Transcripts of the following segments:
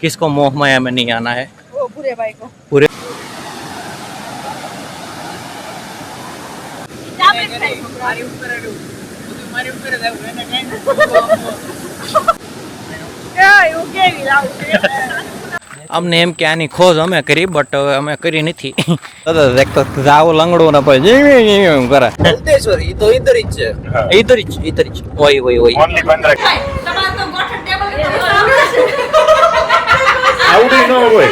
किसको मोह माया में नहीं आना है वो बुरे भाई को पूरे ક્યાં એવું કેવી લાવું છે અમને એમ કે આની ખોજ અમે કરી બટ હવે અમે કરી નથી તો દેખ તો જાવ લંગડો ના પછી એમ કરે ઉદ્દેશ્વર ઈ તો ઇધર જ છે ઇધર જ ઇધર જ ઓય ઓય ઓય આવડી ન હોય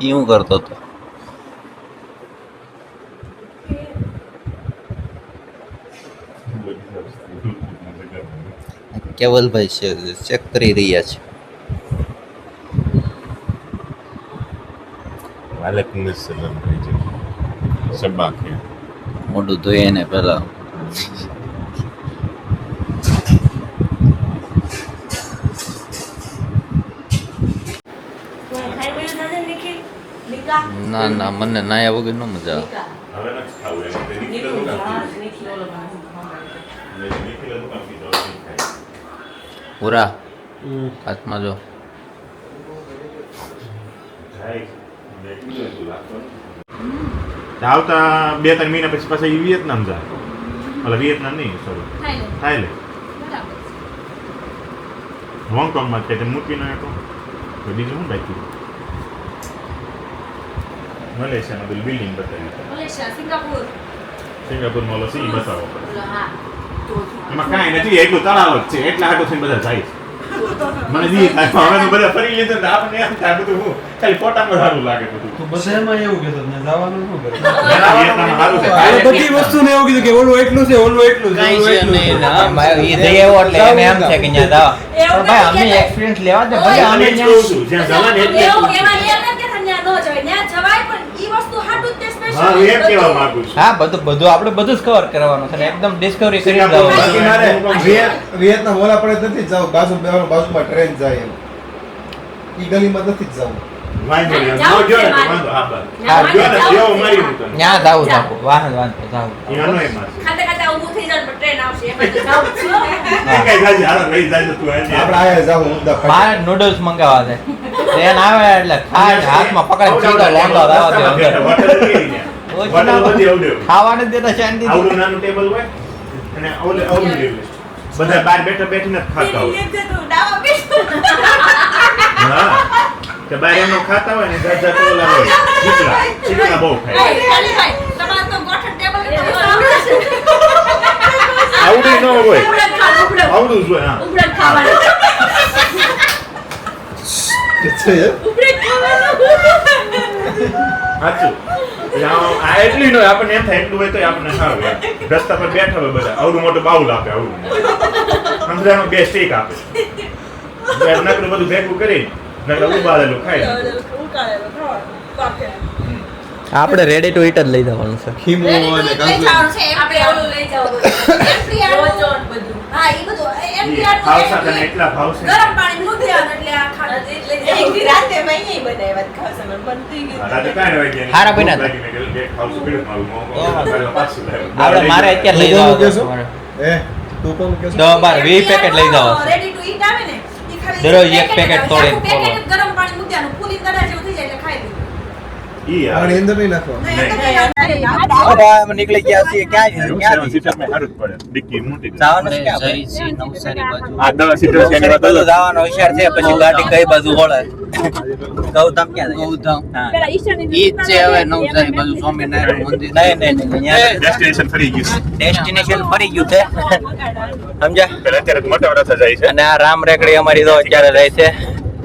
એવું કરતો હતો કેવલભાઈ છે ચેક કરી રહ્યા છે. વાલેકુમ સલામ ભાઈ છે. શબ્બા કે મોઢું ધોઈએ ને પહેલાં ના ના મને નાયા વગર ન મજા આવે હવે નથી ખાવું એમ તે નીકળે તો કાપી નીકળે તો કાપી દો નહીં ખાય પૂરા. હાથમાં જો. આવતા બે ત્રણ મહિના પછી પાછા એ વિયેતનામ જાય. એટલે વિયેતનામ નહીં સોરી થાઈલેન્ડ હોંગકોંગમાં છે તે મૂકીને તો. બીજું શું બાકી મલેશિયામાં બિલ્ડિંગ બતાવી. સિંગાપુર. સિંગાપુરમાં ઓલો સી બતાવો. એમાં કાંઈ નથી એટલું તળાવ જ છે. એટલા હાટો થઈને બધા જાય છે. મને જી હવે તો બધા ફરી લીધું ને આપણને એમ થાય બધું હું ખાલી ફોટામાં સારું લાગે બધું. તો બસ એમાં એવું કે તમને જવાનું ન કરે? એના વિયેતનામમાં સારું છે. આ બધી વસ્તુને એવું કીધું કે ઓલું એટલું છે ઓલું એટલું છે કાંઈ ઓલું એટલું ના, ભાઈ, એટલે એમ છે કે ન્યા જાવ. પણ લેવા દે. એ જ ન્યા- કહું જ્યાં જવાને એટલે એવું જ એમાં કહું એમ નથી કે ન્યા ન જવાય ન્યા જવાય પણ ઈ વસ્તુ હાટું જ તે છું. special હા બધું. કહેવા માંગુ છું. હા બધું બધું આપણે બધું જ કવર કરવાનું છે ને એકદમ ડિસ્કવરી કરી વિયેતનામ ઓલા પડે નથી જવું બાજુ બેવાનું બાજુમાં ટ્રેન જાય એમ. ઈ ગલીમાં નથી જ જવું. વાંધો નહીં. ન ગયો ને છે વાંધો, હા, બસ. ગયો ને, જેવો મારી હું તને. ન્યા જાવું જાવું વાહન વાહન જાવું એમાં નો એમાં ખાતે ખાતે ઊભું થઈ જાય ટ્રેન આવશે એમાં તો જાવું જ છે. જાજે, હાલો, લઈ જાજે તું એને. આપણે આયા જાવું ઊંધા ફાટે. બહાર નૂડલ્સ મંગાવવા છે ટ્રેન આવે એટલે ખાય હાથમાં પકડીને સીધો લોંડો રાવા દે અંદર. હોટલ બધી આવડે. ખાવા દેતા શાંતિ આવડું નાનું ટેબલ હોય અને ઓલે આવડું બધા બાર બેઠા બેઠીને જ ખાતા હોય. હા કે બાર એમનો ખાતા હોય ને જાત જાત હોય. ચીકલા ચીકલા બહુ ખાય. તમારે તો ગોઠણ ટેબલ આવડે ન હોય. આવડું જ હોય હા. ઉભરે ખાવાનું. જ ખાવાનું. એટલે ન હોય આપણને એમ થાય એટલું હોય તો આપણને સારું. રસ્તા પર બેઠા હોય બધા. આવડું મોટું બાઉલ આપે આવડું સમજામાં બે સ્ટીક આપે. નકરું બધું ભેગું કરી નકરું ઉબાડેલું ખાઈ ઉકાળેલો ખાવાનું. બાફેલું. આપણે રેડી ટુ ઈટ જ લઈ જવાનું છે. ખીમો અને લઈ છે, આપણે ઓલું લઈ જવાનું. એમપીઆર બધું. હા, એ બધું. એમપીઆર ભાવ સાથે એટલા ભાવ છે ગરમ પાણી મૂક્યા એટલે આ ખાટું જ. લઈ રાતે કાંઈ ન હોય કે હારા બન્યા કે પીડું મારું મોં મોં પાછું આપણે મારે અત્યારે લઈ જવાનું? એ તું કોણ? દસ બાર વીસ પેકેટ લઈ જવાનું રેડી ટુ ઈટ આવે ને, દરરોજ એક પેકેટ પેકેટ ગરમ પાણી મૂક્યાનું, ફૂલી દડા જેવું થઈ જાય એટલે ખાઈ લીધું. ઈ યાર. પાણી અંદર નહીં નાખવાનું નીકળી ગયા છીએ ક્યાં છે. જવાનું છે ક્યાં? આ દસ seater છે એની વાત બધું અલગ. જવાનું હોશિયાર છે પછી ગાડી કઈ બાજુ વળે? ગૌતમ ક્યાં ગૌતમ. ઈ છે હવે નવસારી બાજુ સ્વામિનારાયણ મંદિર. નહીં નહીં નહીં ફરી ગયું. છે. ડેસ્ટિનેશન ફરી ગયું છે. સમજ્યા? પેલા અત્યારે મોટા વડા જાય છે. અને આ રામ રેકડી અમારી તો અત્યારે રહે છે.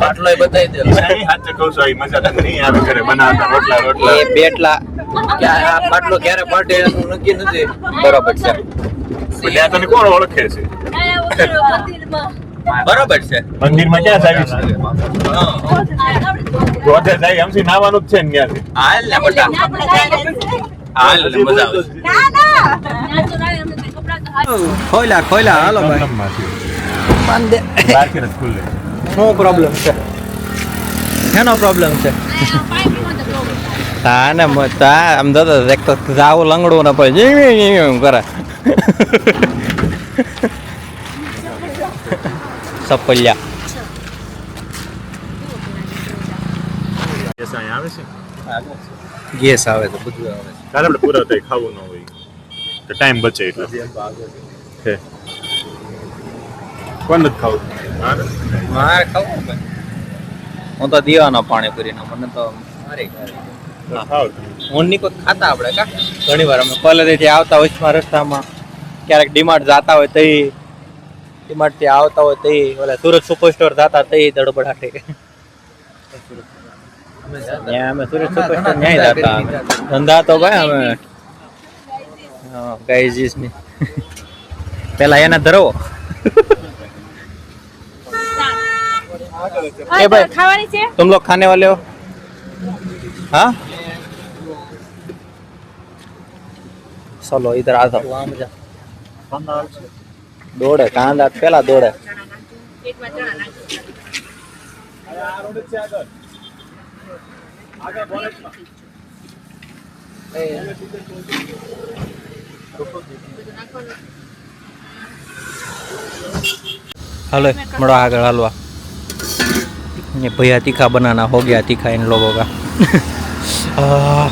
બાટલો બતાવી દે. નહીં કહું છું મજા નહીં આવે ઘરે બનાવતા રોટલા રોટલા. બેટલા. બાટલો ક્યારે નક્કી નથી. બરાબર છે. બરોબર છે. મંદિરમાં ક્યાં જ છે ને મજા આવશે ના ખોયલા ખોયલા હાલો ભાઈ. શું પ્રોબ્લેમ છે શેનો પ્રોબ્લેમ છે આયા પાઇપમાં તો problem થાય. તા ને મ- તા આમ તો એક તો જાવું લંગડું ને પછી જીવી જીવી એમ કરે સપલિયા કેસ અહીંયા આવે છે ગેસ આવે તો બધું આવે તારે આપણે પૂરા થાય ખાવું ન હોય તો ટાઈમ બચે એટલે છે કોણ નથી ખાવું? મારે? ખાવું હું તો દીવાનો પાણીપુરીનો મને તો મારી તો ખાવ તમે. હું ની કોઈ ખાતા આપણે કા? ઘણી વાર અમે કોલેજથી આવતા વચમાં રસ્તામાં ક્યારેક ડીમાર્ટ જતા હોય તો ડીમાર્ટથી આવતા હોય તો ઓલા સુરત સુપર સ્ટોર જતા તઈ દડબડાટે ત્યાં અમે સુરત સુપર સ્ટોર ન્યાય જાતા ધંધા તો ભાઈ અમે. હા ગાઈઝીસની પેલા એને ધરો ए भाई ખાવાની છે तुम लोग खाने वाले हो हाँ चलो इधर आ जाओ દોડે કાંદા પેલા દોડે પેટમાં ચણા નાખો. हलो मड़ो आगे हलवा ये भैया तीखा बनाना हो गया तीखा इन लोगों का आह।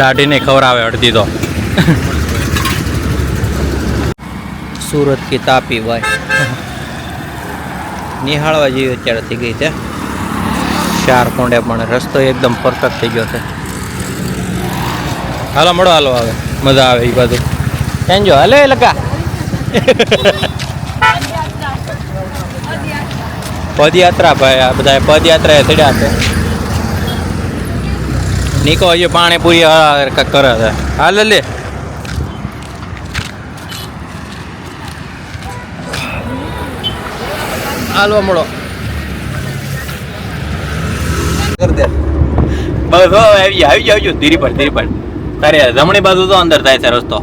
દાઢી ને ખવડાવે અડધી તો સુરત કી તાપી ભાઈ નિહાળવા જેવી અત્યારે થઈ ગઈ છે ચાર કોંડે પણ રસ્તો એકદમ પરફેક્ટ થઈ ગયો છે હાલો મળો હાલો આવે મજા આવે એ બાજુ કેમ જો હલે લગા પદયાત્રા ભાઈ આ બધા પદયાત્રા ચડ્યા છે. નીકો હજી પાણીપુરી કરે છે. હાલ લે હાલવા મળો. કરી દે બસ હો આવી આવી જાવજો આવી જાઓ ધીરી પર ધીરી પર તારે જમણી બાજુ તો અંદર થાય છે રસ્તો.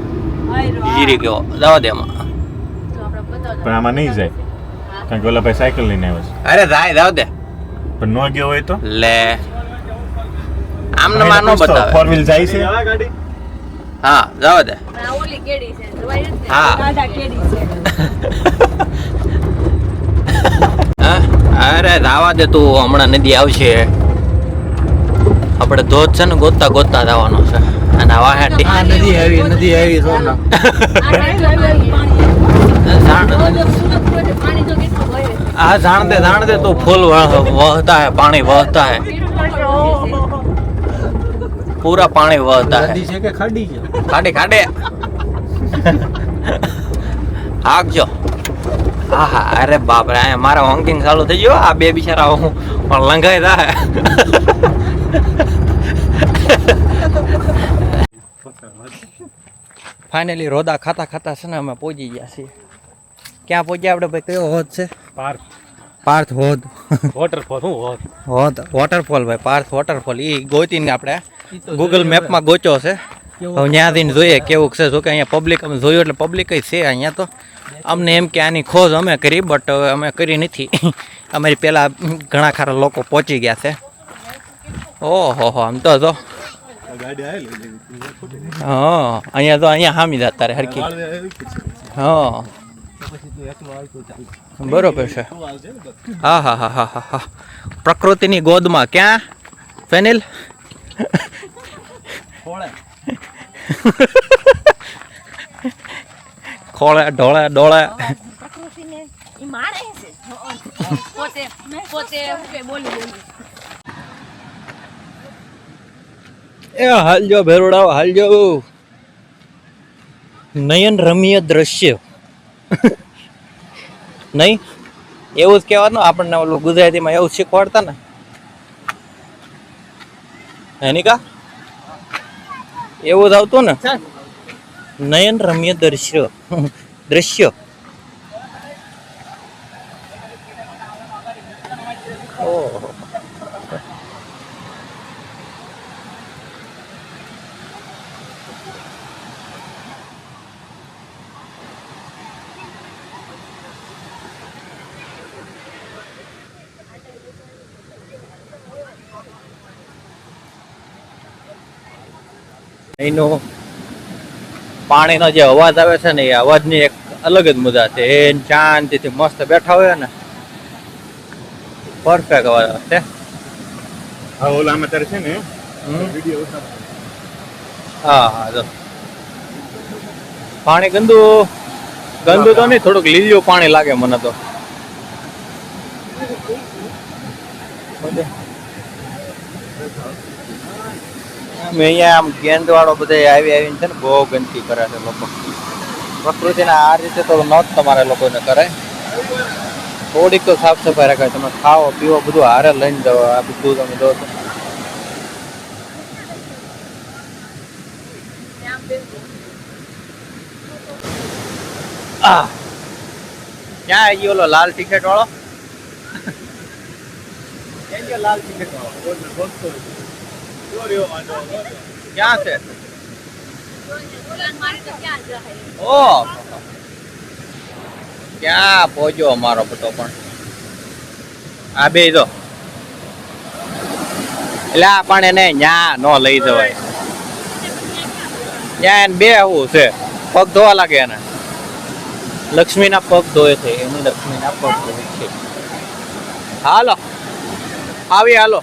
જીરી ગયો. જવા દે એમાં. તો આપણે બતાવો. પણ આમાં નહીં જાય. કારણ કે ઓલા ભાઈ સાયકલ લઈને આવ્યો છે. અરે રાય જવા દે. પણ નો ગયો હોય તો? લે. આમને માનો બતાવે. ફોર વ્હીલ જાય છે? હા જવા દે. ઓલી કેડી છે જોવાય ને? હા. દાદા કેડી છે. હા? અરે રાવા દે તું હમણાં નદી આવશે. આપણે ધોધ છે ને ગોતતા ગોતતા જવાનો છે. અને આવા હાટી આ નદી આવી નદી આવી છો ને આ કેટલું પાણી જાણ- રોજ સુરત રોજ પાણી તો કેટલું વહે છે. આ જાણતે જાણતે તો ફૂલ વહ- વહતા है पानी वहता है पूरा पानी वहता है નદી છે કે ખાડી છે ખાડે ખાડે આગજો હા હા અરે બાપ રે અહીંયા મારા વોંકિંગ ચાલુ થઈ ગયો આ બે બિચારા હું પણ લંઘાઈ જાય ફાઇનલી રોદા ખાતા ખાતા છે ને અમે પહોંચી ગયા છીએ ક્યાં પહોંચ્યા આપણે ભાઈ? કયો હોદ છે? પાર્થ. પાર્થ હોદ. વોટરફોલ શું હોદ? હોદ. વોટરફોલ ભાઈ પાર્થ વોટરફોલ એ ગોતીને આપણે ગૂગલ મેપમાં ગોચો છે. હવે ત્યાં જઈને જોઈએ કેવું છે. જો કે અહીંયા પબ્લિક અમે જોયું એટલે પબ્લિક છે અહીંયા તો. અમને એમ કે આની ખોજ અમે કરી બટ અમે કરી નથી. અમારી પહેલાં ઘણા ખરા લોકો પહોંચી ગયા છે. ઓહો હો આમ તો જો. હા અહીંયા તો અહીંયા હામી જતા રે હરખી. હા. બરોબર છે. હા હા હા હા હા હા. પ્રકૃતિની ગોદમાં ક્યાં? ફેનિલ? ખોળે. ઢોળે ડોળે. પોતે પોતે બોલી એ હાલજો ભેરુડાઓ હાલજો. નયન રમ્ય દ્રશ્ય. નહીં? એવું જ કહેવાનું આપણને ઓલું ગુજરાતીમાં એવું શીખવાડતા ને. હેનિકા એવું જ આવતું ને? નયન રમ્ય દ્રશ્ય. દ્રશ્ય. એનો પાણીનો જે અવાજ આવે છે ને એ અવાજની એક અલગ જ મજા છે. એ શાંતિથી મસ્ત બેઠા હોય ને. પરફેક્ટ અવાજ આવે છે. હા ઓલામાં અત્યારે છે ને હા હા જો. પાણી ગંદુ ગંદુ તો નહીં થોડુંક લીલું પાણી લાગે મને તો. અમે અહીંયા આમ ગેંદ વાળો બધા આવી આવીને છે ને બહુ ગંદકી કરે છે લોકો. પ્રકૃતિને આ રીતે તો ન જ તમારે લોકોને કરે. થોડીક તો સાફ સફાઈ રાખે, તમે ખાઓ પીવો બધું હારે લઈને જાઓ, આ બધું તમે દો છો. ક્યાં આવી ગયો લાલ ટિકિટ વાળો? લાલ ટિકિટ વાળો? ક્યાં છે? ઓ! ક્યાં પહોંચ્યો અમારો પટો પણ? આ બે જો. એટલે પણ એને ન્યા નો લઈ જવાય. ત્યાં એને બે આવું છે. પગ ધોવા લાગે એને. લક્ષ્મીના પગ ધોય છે. એની લક્ષ્મીના પગ ધોય છે. હાલો. આવી, હાલો.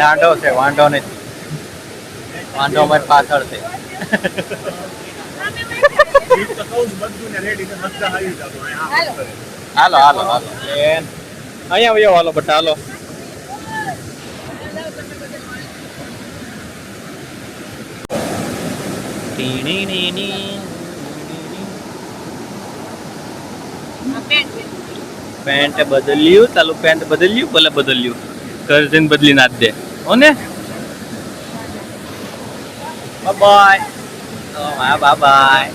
દાંડો છે વાંધો નથી વાંધો અમારી પાછળ છે. હાલો હાલો હાલો. અહીંયા આવ્યો હાલો બટા હાલો. પેન્ટ બદલ્યું ચાલુ પેન્ટ બદલ્યું ભલે બદલ્યું. ઘર જઈને બદલી નાખ દે. હો ને? બાય બાય બાય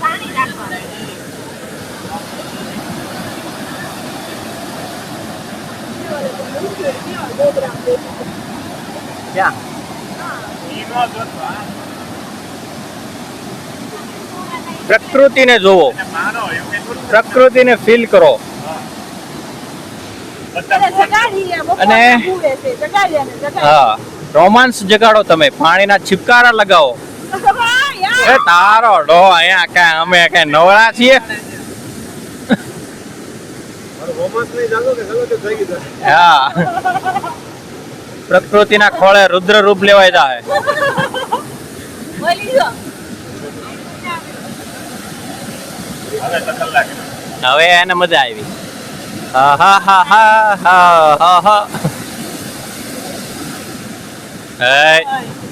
પાણી રાખવાનું ક્યાં? પ્રકૃતિને જોવો પ્રકૃતિને ફીલ કરો. અને- હા રોમાન્સ જગાડો તમે પાણીના છિપકારા લગાવો. એ તારો ડો અહીંયા કાંઈ અમે કાંઈ નવરા છીએ? હા. પ્રકૃતિના ખોળે રુદ્ર રૂપ લેવાય જાય હવે એને મજા આવી. હા હા હા હા હા હા હા. હે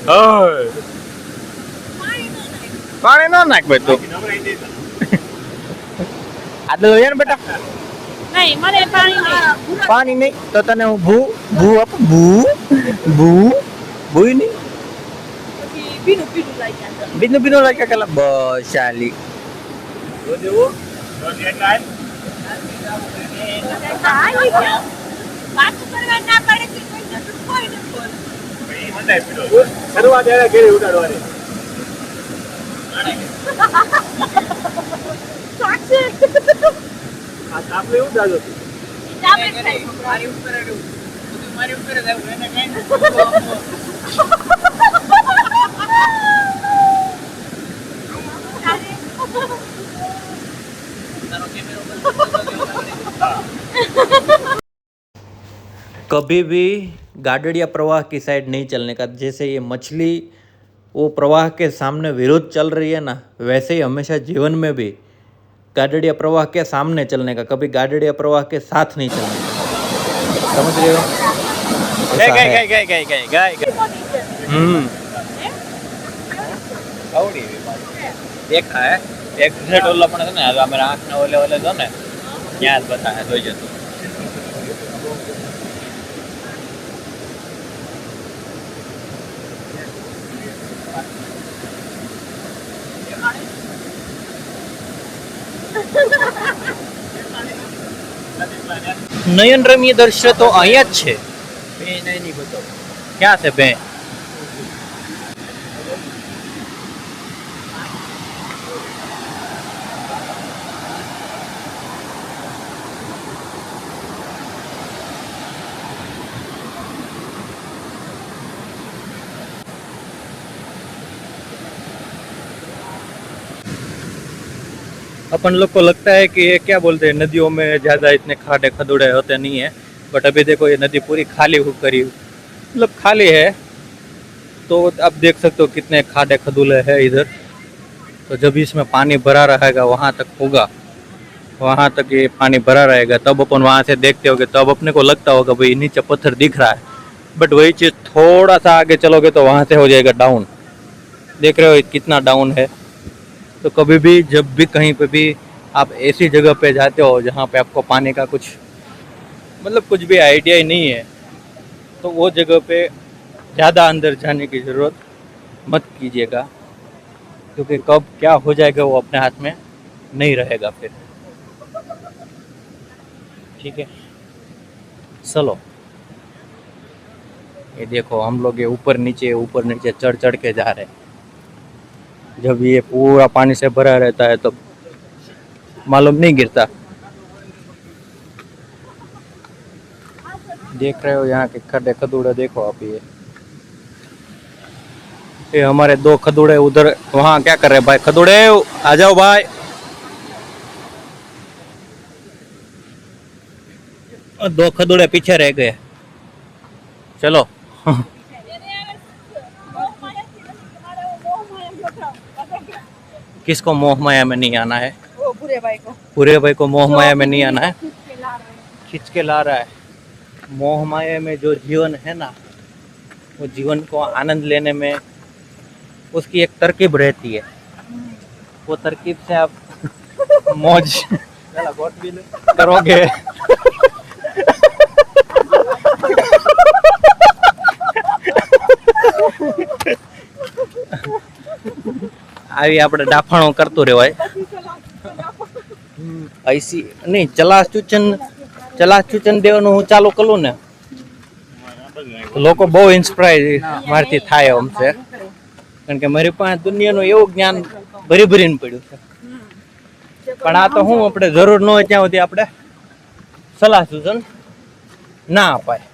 ઓય પાણી ન નાખ. ભાઈ તું. આટલું બેટા. નહીં મને પાણી નહીં પાણી નહીં તો તને હું ભૂ ભૂ આપું ભૂ ભૂ ભૂઈ નહીં પછી ભીનું ભીનું લાગ્યા અંદર. બીનું બીનું લાગ્યા કેલા બસ ચાલી રોજ એવું રોજ એટલા આય? આવી ગયા. વાતું કરવા ના પાડે તો કોઈ નતું, કોઈ નથી બોલતું. પછી મંડાય પીડો. શરૂઆત એને ઘેરે ઉડાડવાની સાચે. આ આપણે એવું દાદો ડાબે થાય. कभी भी गाडड़िया प्रवाह की साइड नहीं चलने का जैसे ये मछली वो प्रवाह के सामने विरुद्ध चल रही है ना वैसे ही हमेशा जीवन में भी गाडड़िया प्रवाह के सामने चलने का कभी गाडड़िया प्रवाह के साथ नहीं चलने का समझ रहे हो ऐसा है। हम्म દેખા હે એક્ઝેક્ટ ઓલા પણ છે ને હવે અમારા આંખના ઓલે ઓલે જો ને ત્યાં જ બતાવે જોઈ જતો નયન રમ્ય દ્રશ્ય તો અહીંયા જ છે. ક્યાં છે બે अपन लोग को लगता है कि ये क्या बोलते हैं नदियों में ज़्यादा इतने खाडे खदुड़े होते नहीं है बट अभी देखो ये नदी पूरी खाली हो करी मतलब खाली है तो आप देख सकते हो कितने खाडे खदुले हैं इधर तो जब इसमें पानी भरा रहेगा वहाँ तक होगा वहाँ तक ये पानी भरा रहेगा तब अपन वहाँ से देखते होगे तब अपने को लगता होगा भाई नीचे पत्थर दिख रहा है बट वही चीज़ थोड़ा सा आगे चलोगे तो वहाँ से हो जाएगा डाउन देख रहे हो कितना डाउन है तो कभी भी जब भी कहीं पे भी आप ऐसी जगह पे जाते हो जहाँ पे आपको पानी का कुछ मतलब कुछ भी आइडिया ही नहीं है तो वो जगह पे ज़्यादा अंदर जाने की ज़रूरत मत कीजिएगा, क्योंकि कब क्या हो जाएगा वो अपने हाथ में नहीं रहेगा फिर। ठीक है? चलो। ये देखो, हम लोग ये ऊपर नीचे ऊपर नीचे चढ़ चढ़ के जा रहे हैं। जब ये पूरा पानी से भरा रहता है तो मालूम नहीं गिरता। देख रहे हो यहाँ के खड्डे खदूड़े, देखो आप ये। ये हमारे दो खदूड़े उधर, वहाँ क्या कर रहे भाई? खदूड़े, आ जाओ भाई। और दो खदूड़े पीछे रह गए। चलो। किसको मोह माया में नहीं आना है? भूरे भाई को। पूरे भाई को मोह माया में नहीं आना है? खिंच के ला रहा है। मोह माया में जो जीवन है ना वो जीवन को आनंद लेने में उसकी एक तरकीब रहती है। वो तरकीब से आप मौज करोगे। આવી આપણે ડાફાણો કરતું રહેવાય આઈસી નહીં ચલાસચૂચન ચલાસચૂચન દેવાનું હું ચાલુ કરું ને. લોકો બહુ ઇન્સ્પાયર મારથી થાય એમ છે. કારણ કે મારી પાસે દુનિયાનું એવું જ્ઞાન ભરી ભરીને પડ્યું છે. પણ આ તો હું આપણે જરૂર ન હોય ત્યાં સુધી આપણે સલાહ સૂચન ના અપાય.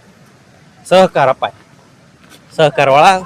સહકાર અપાય. સહકારવાળા